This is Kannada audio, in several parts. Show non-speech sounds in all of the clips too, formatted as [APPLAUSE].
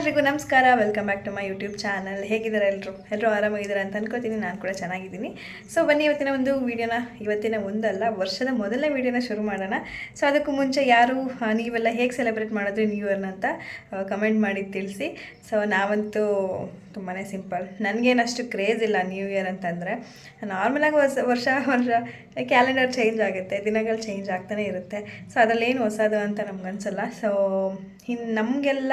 ಎಲ್ರಿಗೂ ನಮಸ್ಕಾರ. Welcome back to my YouTube channel ಹೇಗಿದ್ದಾರೆ ಎಲ್ಲರೂ ಎಲ್ಲರೂ ಆರಾಮಾಗಿದ್ದಾರೆ ಅಂತ ಅನ್ಕೋತೀನಿ. ನಾನು ಕೂಡ ಚೆನ್ನಾಗಿದ್ದೀನಿ. ಸೊ ಬನ್ನಿ ಇವತ್ತಿನ ಒಂದು ವೀಡಿಯೋನ, ಇವತ್ತಿನ ಒಂದಲ್ಲ, ವರ್ಷದ ಮೊದಲನೇ ವೀಡಿಯೋನ ಶುರು ಮಾಡೋಣ. ಸೊ ಅದಕ್ಕೂ ಮುಂಚೆ ಯಾರು ನೀವೆಲ್ಲ ಹೇಗೆ ಸೆಲೆಬ್ರೇಟ್ ಮಾಡಿದ್ರಿ ನ್ಯೂ ಇಯರ್ನ ಅಂತ ಕಮೆಂಟ್ ಮಾಡಿ ತಿಳಿಸಿ. ಸೊ ನಾವಂತೂ ತುಂಬಾ ಸಿಂಪಲ್ ನನಗೇನಷ್ಟು ಕ್ರೇಜ್ ಇಲ್ಲ ನ್ಯೂ ಇಯರ್ ಅಂತಂದರೆ ನಾರ್ಮಲಾಗಿ ಹೊಸ ವರ್ಷ ವರ್ಷ ಕ್ಯಾಲೆಂಡರ್ ಚೇಂಜ್ ಆಗುತ್ತೆ, ದಿನಗಳು ಚೇಂಜ್ ಆಗ್ತಾನೆ ಇರುತ್ತೆ. ಸೊ ಅದರಲ್ಲೇನು ಹೊಸದು ಅಂತ ನಮ್ಗೆ ಅನಿಸಲ್ಲ ಸೊ ಇನ್ನು ನಮಗೆಲ್ಲ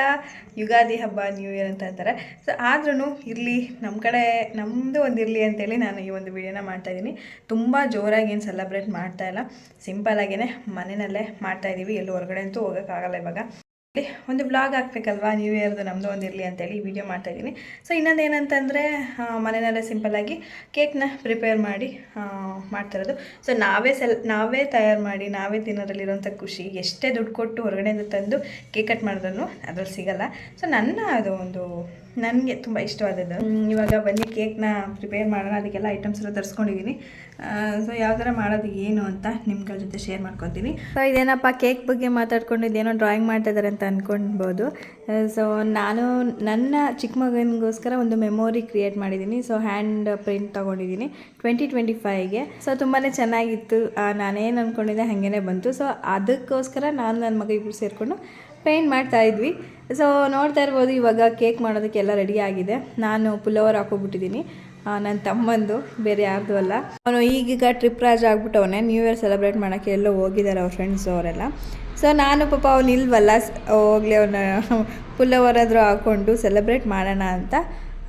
ಯುಗಾದಿ ಹಬ್ಬ ನ್ಯೂ ಇಯರ್ ಅಂತ ಅಂತಾರೆ ಸೊ ಆದ್ರೂ ಇರಲಿ ನಮ್ಮ ಕಡೆ ನಮ್ಮದು ಒಂದು ಇರಲಿ ಅಂತೇಳಿ ನಾನು ಈ ಒಂದು ವಿಡಿಯೋನ ಮಾಡ್ತಾಯಿದ್ದೀನಿ ತುಂಬ ಜೋರಾಗಿ ಏನು ಸೆಲೆಬ್ರೇಟ್ ಮಾಡ್ತಾ ಇಲ್ಲ. ಸಿಂಪಲಾಗೇ ಮನೆಯಲ್ಲೇ ಮಾಡ್ತಾಯಿದ್ದೀವಿ ಎಲ್ಲೂ ಹೊರಗಡೆ ಅಂತೂ ಹೋಗೋಕ್ಕಾಗಲ್ಲ ಇವಾಗ. ಒಂದು ಬ್ಲಾಗ್ ಹಾಕ್ಬೇಕಲ್ವಾ? ನ್ಯೂ ಇಯರ್ದು ನಮ್ಮದು ಒಂದು ಇರಲಿ ಅಂತೇಳಿ ವಿಡಿಯೋ ಮಾಡ್ತಾಯಿದ್ದೀನಿ ಸೊ ಇನ್ನೊಂದು ಏನಂತಂದರೆ ಮನೆಯಲ್ಲೇ ಸಿಂಪಲ್ಲಾಗಿ ಕೇಕ್ನ ಪ್ರಿಪೇರ್ ಮಾಡಿ ಮಾಡ್ತಾ ಮಾಡ್ತಿರೋದು. ಸೊ ನಾವೇ ಸೆಲ್, ನಾವೇ ತಯಾರು ಮಾಡಿ, ನಾವೇ ತಿನ್ನೋದ್ರಲ್ಲಿರೋಂಥ ಖುಷಿ, ಎಷ್ಟೇ ದುಡ್ಡು ಕೊಟ್ಟು ಹೊರಗಡೆಯಿಂದ ತಂದು ಕೇಕ್ ಕಟ್ ಮಾಡಿದ್ರು ಅದ್ರಲ್ಲಿ ಸಿಗಲ್ಲ. ಸೊ ನನ್ನ ಅದು ಒಂದು ನನಗೆ ತುಂಬ ಇಷ್ಟವಾದದ್ದು. ಇವಾಗ ಬನ್ನಿ, ಕೇಕ್ನ ಪ್ರಿಪೇರ್ ಮಾಡೋಣ. ಅದಕ್ಕೆಲ್ಲ ಐಟಮ್ಸ್ ಎಲ್ಲ ತರಿಸ್ಕೊಂಡಿದ್ದೀನಿ ಸೊ ಯಾವ ಥರ ಮಾಡೋದು, ಏನು ಅಂತ ನಿಮ್ಗಳ ಜೊತೆ ಶೇರ್ ಮಾಡ್ಕೊತೀನಿ. ಸೊ ಇದೇನಪ್ಪ, ಕೇಕ್ ಬಗ್ಗೆ ಮಾತಾಡ್ಕೊಂಡು ಇದೇನೋ ಡ್ರಾಯಿಂಗ್ ಮಾಡ್ತಾ ಇದ್ದಾರೆ ಅಂತ ಅಂದ್ಕೊಳ್ಬೋದು ಸೊ ನಾನು ನನ್ನ ಚಿಕ್ಕ ಮಗನಿಗೋಸ್ಕರ ಒಂದು ಮೆಮೊರಿ ಕ್ರಿಯೇಟ್ ಮಾಡಿದ್ದೀನಿ. ಸೊ ಹ್ಯಾಂಡ್ ಪ್ರಿಂಟ್ ತೊಗೊಂಡಿದ್ದೀನಿ ಟ್ವೆಂಟಿ ಟ್ವೆಂಟಿ ಫೈವ್ಗೆ ಸೊ ತುಂಬಾ ಚೆನ್ನಾಗಿತ್ತು ನಾನೇನು ಅಂದ್ಕೊಂಡಿದ್ದೆ ಹಾಗೇನೆ ಬಂತು. ಸೊ ಅದಕ್ಕೋಸ್ಕರ ನಾನು ನನ್ನ ಮಗ ಇಬ್ಬರು ಸೇರಿಕೊಂಡು ಪೇಂಟ್ ಮಾಡ್ತಾ ಇದ್ವಿ. ಸೊ ನೋಡ್ತಾ ಇರ್ಬೋದು ಇವಾಗ ಕೇಕ್ ಮಾಡೋದಕ್ಕೆಲ್ಲ ರೆಡಿ ಆಗಿದೆ. ನಾನು ಪುಲೋವರ್ ಹಾಕೋಬಿಟ್ಟಿದ್ದೀನಿ ನನ್ನ ತಮ್ಮಂದು, ಬೇರೆ ಯಾರ್ದು ಅಲ್ಲ. ಅವನು ಈಗೀಗ ಟ್ರಿಪ್ ರಾಜ್ ಆಗ್ಬಿಟ್ಟವನೇ. ನ್ಯೂ ಇಯರ್ ಸೆಲೆಬ್ರೇಟ್ ಮಾಡೋಕ್ಕೆ ಎಲ್ಲೋ ಹೋಗಿದ್ದಾರೆ ಅವ್ರ ಫ್ರೆಂಡ್ಸ್ ಅವರೆಲ್ಲ. ಸೊ ನಾನು ಪಾಪ ಅವ್ನು ಇಲ್ವಲ್ಲ. ಹೋಗ್ಲಿ ಅವನ ಆದರೂ ಹಾಕ್ಕೊಂಡು ಸೆಲೆಬ್ರೇಟ್ ಮಾಡೋಣ ಅಂತ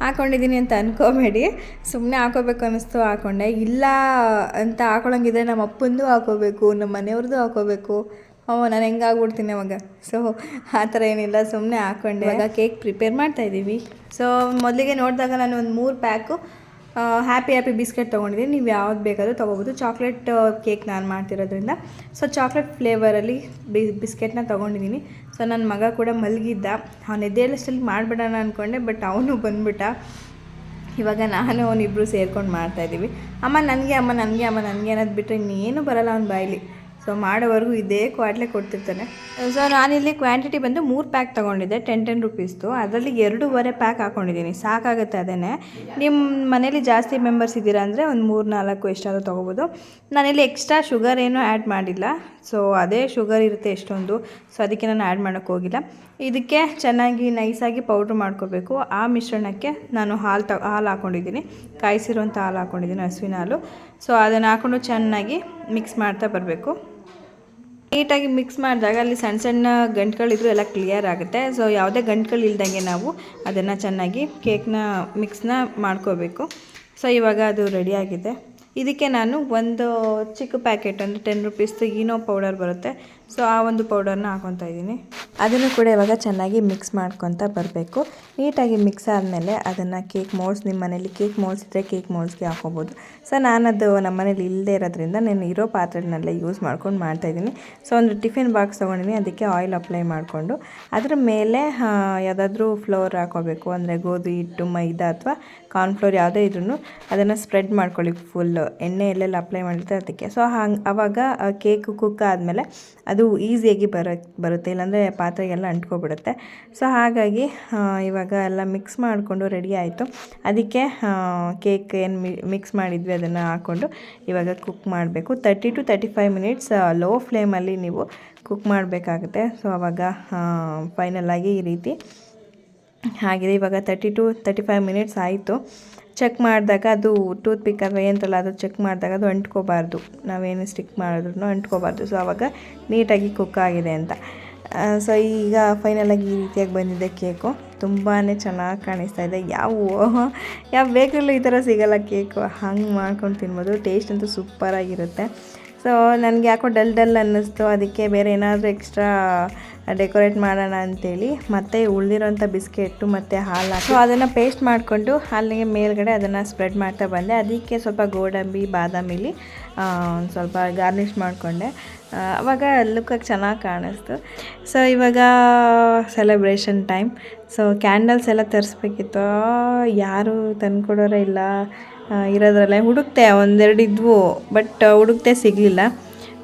ಹಾಕೊಂಡಿದ್ದೀನಿ ಅಂತ ಅನ್ಕೋಬೇಡಿ. ಸುಮ್ಮನೆ ಹಾಕೋಬೇಕು ಅನ್ನಿಸ್ತು, ಹಾಕೊಂಡೆ. ಇಲ್ಲ ಅಂತ ಹಾಕೊಳಂಗಿದ್ರೆ ನಮ್ಮ ಅಪ್ಪಂದು ಹಾಕೋಬೇಕು ನಮ್ಮ ಮನೆಯವ್ರದ್ದು ಹಾಕೋಬೇಕು ಅವ ನಾನು ಹೆಂಗಾಗ್ಬಿಡ್ತೀನಿ ಅವಾಗ. ಸೊ ಆ ಥರ ಏನಿಲ್ಲ ಸುಮ್ಮನೆ ಹಾಕ್ಕೊಂಡೆ ಇವಾಗ ಕೇಕ್ ಪ್ರಿಪೇರ್ ಮಾಡ್ತಾ ಇದ್ದೀವಿ. ಸೊ ಮೊದಲಿಗೆ ನೋಡಿದಾಗ ನಾನು ಒಂದು ಮೂರು ಪ್ಯಾಕು ಹ್ಯಾಪಿ ಹ್ಯಾಪಿ ಬಿಸ್ಕೆಟ್ ತೊಗೊಂಡಿದ್ದೀನಿ. ನೀವು ಯಾವ್ದು ಬೇಕಾದರೂ ತೊಗೋಬೋದು. ಚಾಕ್ಲೇಟ್ ಕೇಕ್ ನಾನು ಮಾಡ್ತಿರೋದ್ರಿಂದ. ಸೊ ಚಾಕ್ಲೇಟ್ ಫ್ಲೇವರಲ್ಲಿ ಬಿ ಬಿಸ್ಕೆಟ್ನ ತೊಗೊಂಡಿದ್ದೀನಿ. ಸೊ ನನ್ನ ಮಗ ಕೂಡ ಮಲಗಿದ್ದ. ಅವನು ಎದ್ದೇಳಷ್ಟಲ್ಲಿ ಮಾಡಿಬಿಡೋಣ ಅಂದ್ಕೊಂಡೆ ಬಟ್ ಅವನು ಬಂದುಬಿಟ್ಟ. ಇವಾಗ ನಾನು ಅವನಿಬ್ಬರು ಸೇರ್ಕೊಂಡು ಮಾಡ್ತಾಯಿದ್ದೀವಿ ಅಮ್ಮ, ನನಗೆ ಅಮ್ಮ ನನಗೆ ಅಮ್ಮ, ನನಗೆ ಅನ್ನೋದು ಬಿಟ್ಟರೆ ಇನ್ನೇನು ಬರಲ್ಲ ಅವ್ನ ಬಾಯಲ್ಲಿ. ಸೊ ಮಾಡೋವರೆಗೂ ಇದೇ ಕ್ವಾಟ್ಲೆ ಕೊಡ್ತಿರ್ತಾನೆ. ಸೊ ನಾನಿಲ್ಲಿ ಕ್ವಾಂಟಿಟಿ ಬಂದು ಮೂರು ಪ್ಯಾಕ್ ತೊಗೊಂಡಿದ್ದೆ ಟೆನ್ ಟೆನ್ ರುಪೀಸ್ದು ಅದರಲ್ಲಿ ಎರಡೂವರೆ ಪ್ಯಾಕ್ ಹಾಕ್ಕೊಂಡಿದ್ದೀನಿ ಸಾಕಾಗುತ್ತೆ ಅದೇ ನಿಮ್ಮ ಮನೇಲಿ ಜಾಸ್ತಿ ಮೆಂಬರ್ಸ್ ಇದ್ದೀರಾ ಅಂದರೆ ಒಂದು ಮೂರು, ನಾಲ್ಕು ಎಷ್ಟಾದರೂ ತೊಗೋಬೋದು. ನಾನಿಲ್ಲಿ ಎಕ್ಸ್ಟ್ರಾ ಶುಗರ್ ಏನೂ ಆ್ಯಡ್ ಮಾಡಿಲ್ಲ. ಸೊ ಅದೇ ಶುಗರ್ ಇರುತ್ತೆ ಎಷ್ಟೊಂದು. ಸೊ ಅದಕ್ಕೆ ನಾನು ಆ್ಯಡ್ ಮಾಡೋಕ್ಕೆ ಹೋಗಿಲ್ಲ. ಇದಕ್ಕೆ ಚೆನ್ನಾಗಿ ನೈಸಾಗಿ ಪೌಡ್ರ್ ಮಾಡ್ಕೋಬೇಕು. ಆ ಮಿಶ್ರಣಕ್ಕೆ ನಾನು ಹಾಲು ತ, ಹಾಲು ಹಾಕ್ಕೊಂಡಿದ್ದೀನಿ ಕಾಯಿಸಿರುವಂಥ ಹಾಲು ಹಾಕ್ಕೊಂಡಿದ್ದೀನಿ ಹಸುವಿನ ಹಾಲು. ಸೊ ಅದನ್ನು ಹಾಕ್ಕೊಂಡು ಚೆನ್ನಾಗಿ ಮಿಕ್ಸ್ ಮಾಡ್ತಾ ಬರಬೇಕು. ನೀಟಾಗಿ ಮಿಕ್ಸ್ ಮಾಡಿದಾಗ ಅಲ್ಲಿ ಸಣ್ಣ ಸಣ್ಣ ಗಂಟುಗಳಿದ್ರು ಎಲ್ಲ ಕ್ಲಿಯರ್ ಆಗುತ್ತೆ. ಸೊ ಯಾವುದೇ ಗಂಟುಗಳು ಇಲ್ದಂಗೆ ನಾವು ಅದನ್ನು ಚೆನ್ನಾಗಿ ಕೇಕ್ನ ಮಿಕ್ಸ್ನ ಮಾಡ್ಕೋಬೇಕು. ಸೊ ಇವಾಗ ಅದು ರೆಡಿಯಾಗಿದೆ ಇದಕ್ಕೆ ನಾನು ಒಂದು ಚಿಕ್ಕ ಪ್ಯಾಕೆಟ್ ಅಂದರೆ ಟೆನ್ ರುಪೀಸ್ದು ಈನೋ ಪೌಡರ್ ಬರುತ್ತೆ. ಸೊ ಆ ಒಂದು ಪೌಡರ್ನ ಹಾಕೊತಾ ಇದ್ದೀನಿ. ಅದನ್ನು ಕೂಡ ಇವಾಗ ಚೆನ್ನಾಗಿ ಮಿಕ್ಸ್ ಮಾಡ್ಕೊತ ಬರಬೇಕು. ನೀಟಾಗಿ ಮಿಕ್ಸ್ ಆದಮೇಲೆ ಅದನ್ನು ಕೇಕ್ ಮೋಲ್ಡ್ಸ್ ನಿಮ್ಮ ಮನೇಲಿ ಕೇಕ್ ಮೋಲ್ಡ್ಸ್ ಇದ್ದರೆ ಕೇಕ್ ಮೋಲ್ಡ್ಸ್ಗೆ ಹಾಕೋಬೋದು. ಸೊ ನಾನದು ನಮ್ಮ ಮನೇಲಿ ಇಲ್ಲದೆ ಇರೋದ್ರಿಂದ ನಾನು ಇರೋ ಪಾತ್ರೆಗಳನ್ನೆಲ್ಲ ಯೂಸ್ ಮಾಡ್ಕೊಂಡು ಮಾಡ್ತಾಯಿದ್ದೀನಿ ಸೊ ಒಂದು ಟಿಫಿನ್ ಬಾಕ್ಸ್ ತೊಗೊಂಡಿನಿ, ಅದಕ್ಕೆ ಆಯಿಲ್ ಅಪ್ಲೈ ಮಾಡಿಕೊಂಡು. ಅದ್ರ ಮೇಲೆ ಯಾವುದಾದ್ರೂ ಫ್ಲೋರ್ ಹಾಕೋಬೇಕು, ಅಂದರೆ ಗೋಧಿ, ಹಿಟ್ಟು, ಮೈದಾ ಅಥವಾ ಕಾರ್ನ್ಫ್ಲೋರ್ ಯಾವುದೇ ಇದ್ರೂ ಅದನ್ನು ಸ್ಪ್ರೆಡ್ ಮಾಡ್ಕೊಳ್ಳಿ ಫುಲ್. ಎಣ್ಣೆ ಎಲ್ಲೆಲ್ಲ ಅಪ್ಲೈ ಮಾಡಿರ್ತಾರೆ ಅದಕ್ಕೆ. ಸೊ ಹಂಗೆ ಆವಾಗ ಕೇಕ್ ಕುಕ್ ಆದಮೇಲೆ ಅದು ಈಸಿಯಾಗಿ ಬರ, ಬರುತ್ತೆ. ಇಲ್ಲಾಂದರೆ ಪಾತ್ರೆಗೆಲ್ಲ ಅಂಟ್ಕೊಬಿಡುತ್ತೆ. ಸೊ ಹಾಗಾಗಿ ಇವಾಗ ಎಲ್ಲ ಮಿಕ್ಸ್ ಮಾಡಿಕೊಂಡು ರೆಡಿ ಆಯಿತು. ಅದಕ್ಕೆ ಕೇಕ್ ಏನು ಮಿಕ್ಸ್ ಮಾಡಿದ್ವಿ ಅದನ್ನು ಹಾಕ್ಕೊಂಡು ಇವಾಗ ಕುಕ್ ಮಾಡಬೇಕು. Thirty to thirty five minutes low ಫ್ಲೇಮಲ್ಲಿ ನೀವು ಕುಕ್ ಮಾಡಬೇಕಾಗುತ್ತೆ. ಸೊ ಆವಾಗ ಫೈನಲಾಗಿ ಈ ರೀತಿ. ಹಾಗಿದೆ, ಇವಾಗ thirty to thirty five minutes ಆಯಿತು. ಚೆಕ್ ಮಾಡಿದಾಗ ಅದು ಟೂತ್ ಪಿಕ್ ಅಥವಾ ಏನಂತಲ್ಲ ಅದು ಚೆಕ್ ಮಾಡಿದಾಗ ಅದು ಅಂಟ್ಕೋಬಾರ್ದು. ನಾವೇನು ಸ್ಟಿಕ್ ಮಾಡಿದ್ರು ಅಂಟ್ಕೋಬಾರ್ದು. ಸೊ ಆವಾಗ ನೀಟಾಗಿ ಕುಕ್ ಆಗಿದೆ ಅಂತ. ಸೊ ಈಗ ಫೈನಲಾಗಿ ಈ ರೀತಿಯಾಗಿ ಬಂದಿದೆ ಕೇಕು ತುಂಬಾ ಚೆನ್ನಾಗಿ ಕಾಣಿಸ್ತಾ ಇದೆ. ಯಾವ ಯಾವ ಬೇಕರಲ್ಲೂ ಈ ಥರ ಸಿಗಲ್ಲ ಕೇಕು ಹಂಗೆ ಮಾಡ್ಕೊಂಡು ತಿನ್ಬೋದು. ಟೇಸ್ಟ್ ಅಂತೂ ಸೂಪರಾಗಿರುತ್ತೆ ಸೊ ನನಗೆ ಯಾಕೋ ಡಲ್ ಡಲ್ ಅನ್ನಿಸ್ತು. ಅದಕ್ಕೆ ಬೇರೆ ಏನಾದರೂ ಎಕ್ಸ್ಟ್ರಾ ಡೆಕೋರೇಟ್ ಮಾಡೋಣ ಅಂತೇಳಿ ಮತ್ತು ಉಳಿದಿರೋಂಥ ಬಿಸ್ಕೆಟ್ಟು ಮತ್ತು ಹಾಲು ಹಾಕಿ. ಅದನ್ನು ಪೇಸ್ಟ್ ಮಾಡಿಕೊಂಡು ಹಾಲಿಗೆ ಮೇಲ್ಗಡೆ ಅದನ್ನು ಸ್ಪ್ರೆಡ್ ಮಾಡ್ತಾ ಬಂದೆ. ಅದಕ್ಕೆ ಸ್ವಲ್ಪ ಗೋಡಂಬಿ ಬಾದಾಮಿಲಿ ಒಂದು ಸ್ವಲ್ಪ ಗಾರ್ನಿಷ್ ಮಾಡಿಕೊಂಡೆ. ಅವಾಗ ಲುಕ್ಕಾಗಿ ಚೆನ್ನಾಗಿ ಕಾಣಿಸ್ತು. ಸೊ ಇವಾಗ ಸೆಲೆಬ್ರೇಷನ್ ಟೈಮ್ ಸೊ ಕ್ಯಾಂಡಲ್ಸ್ ಎಲ್ಲ ತರಿಸ್ಬೇಕಿತ್ತು. ಯಾರು ತಂದುಕೊಡೋರೇ ಇಲ್ಲ. ಇರೋದ್ರಲ್ಲೇ ಹುಡುಕ್ತೆ, ಒಂದೆರಡು ಇದ್ವು ಬಟ್ ಹುಡುಕ್ತೆ ಸಿಗಲಿಲ್ಲ.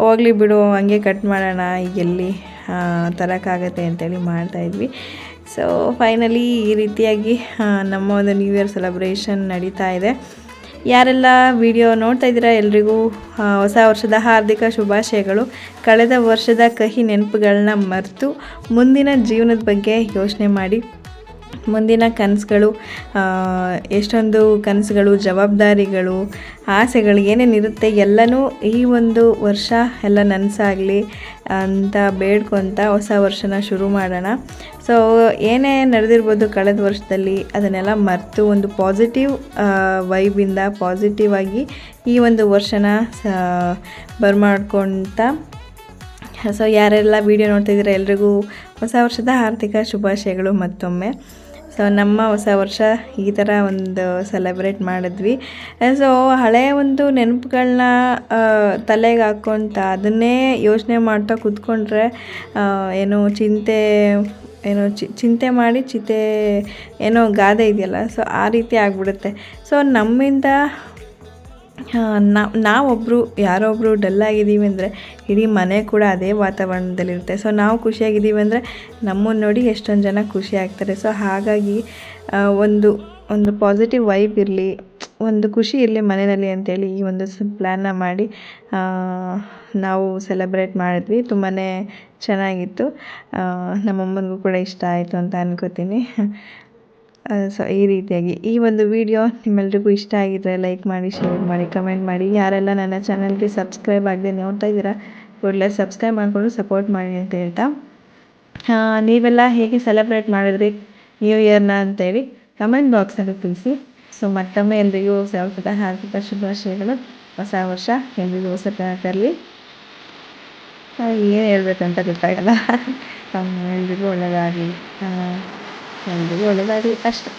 ಹೋಗ್ಲಿ ಬಿಡು, ಹಂಗೆ ಕಟ್ ಮಾಡೋಣ ಎಲ್ಲಿ ತರೋಕ್ಕಾಗತ್ತೆ ಅಂತೇಳಿ ಮಾಡ್ತಾಯಿದ್ವಿ ಸೊ ಫೈನಲಿ ಈ ರೀತಿಯಾಗಿ ನಮ್ಮ ಒಂದು ನ್ಯೂ ಇಯರ್ ಸೆಲೆಬ್ರೇಷನ್ ನಡೀತಾ ಇದೆ. ಯಾರೆಲ್ಲ ವಿಡಿಯೋ ನೋಡ್ತಾ ಇದ್ದೀರಾ ಎಲ್ರಿಗೂ ಹೊಸ ವರ್ಷದ ಹಾರ್ದಿಕ ಶುಭಾಶಯಗಳು. ಕಳೆದ ವರ್ಷದ ಕಹಿ ನೆನಪುಗಳನ್ನ ಮರೆತು ಮುಂದಿನ ಜೀವನದ ಬಗ್ಗೆ ಯೋಚನೆ ಮಾಡಿ. ಮುಂದಿನ ಕನಸುಗಳು ಎಷ್ಟೊಂದು ಕನಸುಗಳು, ಜವಾಬ್ದಾರಿಗಳು, ಆಸೆಗಳು ಏನೇನಿರುತ್ತೆ ಎಲ್ಲನೂ ಈ ಒಂದು ವರ್ಷ ಎಲ್ಲ ನನಸಾಗಲಿ ಅಂತ ಬೇಡ್ಕೊತ ಹೊಸ ವರ್ಷನ ಶುರು ಮಾಡೋಣ. ಸೊ ಏನೇ ನಡೆದಿರ್ಬೋದು ಕಳೆದ ವರ್ಷದಲ್ಲಿ, ಅದನ್ನೆಲ್ಲ ಮರೆತು ಒಂದು ಪಾಸಿಟಿವ್ ವೈಬಿಂದ ಪಾಸಿಟಿವ್ ಆಗಿ ಈ ಒಂದು ವರ್ಷನ ಬರ್ಮಾಡ್ಕೊತ. ಸೊ ಯಾರೆಲ್ಲ ವೀಡಿಯೋ ನೋಡ್ತಿದ್ದೀರಾ, ಎಲ್ರಿಗೂ ಹೊಸ ವರ್ಷದ ಆರ್ಥಿಕ ಶುಭಾಶಯಗಳು ಮತ್ತೊಮ್ಮೆ. ಸೊ ನಮ್ಮ ಹೊಸ ವರ್ಷ ಈ ಥರ ಒಂದು ಸೆಲೆಬ್ರೇಟ್ ಮಾಡಿದ್ವಿ. ಸೊ ಹಳೆಯ ಒಂದು ನೆನಪುಗಳನ್ನ ತಲೆಗೆ ಹಾಕ್ಕೊತ ಅದನ್ನೇ ಯೋಚನೆ ಮಾಡ್ತಾ ಕೂತ್ಕೊಂಡ್ರೆ ಏನು ಚಿಂತೆ, ಏನೋ ಚಿ, ಚಿಂತೆ ಮಾಡಿ ಚಿತೆ ಏನೋ ಗಾದೆ ಇದೆಯಲ್ಲ ಸೊ ಆ ರೀತಿ ಆಗಿಬಿಡುತ್ತೆ. ಸೊ ನಮ್ಮಿಂದ ನಾವು ನಾವೊಬ್ಬರು ಯಾರೋ ಒಬ್ಬರು ಡಲ್ಲಾಗಿದ್ದೀವಿ ಅಂದರೆ ಇಡೀ ಮನೆ ಕೂಡ ಅದೇ ವಾತಾವರಣದಲ್ಲಿರುತ್ತೆ. ಸೊ ನಾವು ಖುಷಿಯಾಗಿದ್ದೀವಿ ಅಂದರೆ ನಮ್ಮನ್ನು ನೋಡಿ ಎಷ್ಟೊಂದು ಜನ ಖುಷಿ ಆಗ್ತಾರೆ. ಸೊ ಹಾಗಾಗಿ ಒಂದು ಒಂದು ಪಾಸಿಟಿವ್ ವೈಬ್ ಇರಲಿ, ಒಂದು ಖುಷಿ ಇರಲಿ ಮನೆಯಲ್ಲಿ ಅಂತೇಳಿ ಈ ಒಂದು ಪ್ಲ್ಯಾನ್ನ ಮಾಡಿ ನಾವು ಸೆಲೆಬ್ರೇಟ್ ಮಾಡಿದ್ವಿ. ತುಂಬಾ ಚೆನ್ನಾಗಿತ್ತು. ನಮ್ಮಮ್ಮನಿಗೂ ಕೂಡ ಇಷ್ಟ ಆಯಿತು ಅಂತ ಅನ್ಕೋತೀನಿ. ಸೊ ಈ ರೀತಿಯಾಗಿ. ಈ ಒಂದು ವಿಡಿಯೋ ನಿಮ್ಮೆಲ್ರಿಗೂ ಇಷ್ಟ ಆಗಿದ್ದರೆ ಲೈಕ್ ಮಾಡಿ ಶೇರ್ ಮಾಡಿ ಕಮೆಂಟ್ ಮಾಡಿ. ಯಾರೆಲ್ಲ ನನ್ನ ಚಾನಲ್ಗೆ ಸಬ್ಸ್ಕ್ರೈಬ್ ಆಗದೆ ನೋಡ್ತಾ ಇದ್ದೀರಾ, ಕೂಡಲೇ ಸಬ್ಸ್ಕ್ರೈಬ್ ಮಾಡಿಕೊಂಡು ಸಪೋರ್ಟ್ ಮಾಡಿ ಅಂತ ಹೇಳ್ತಾ. ನೀವೆಲ್ಲ ಹೇಗೆ ಸೆಲೆಬ್ರೇಟ್ ಮಾಡಿದ್ರಿ ನ್ಯೂ ಇಯರ್ನ ಅಂತೇಳಿ ಕಮೆಂಟ್ ಬಾಕ್ಸಲ್ಲಿ ತಿಳಿಸಿ. ಸೊ ಮತ್ತೊಮ್ಮೆ ಎಲ್ರಿಗೂ ಸಾವಿರದ ಹಾರ್ದಿಕ ಶುಭಾಶಯಗಳು. ಹೊಸ ವರ್ಷ, ಎಲ್ರಿಗೂ ಹೊಸ ತರಲಿ. ಏನು ಹೇಳ್ಬೇಕಂತ ಗೊತ್ತಾಗಲ್ಲ. [LAUGHS] ಎಲ್ರಿಗೂ ಒಳ್ಳೆಯದಾಗಲಿ ಎಲ್ರಿಗೂ ಒಳ್ಳೆಯದಾಗಲಿ ಅಷ್ಟೆ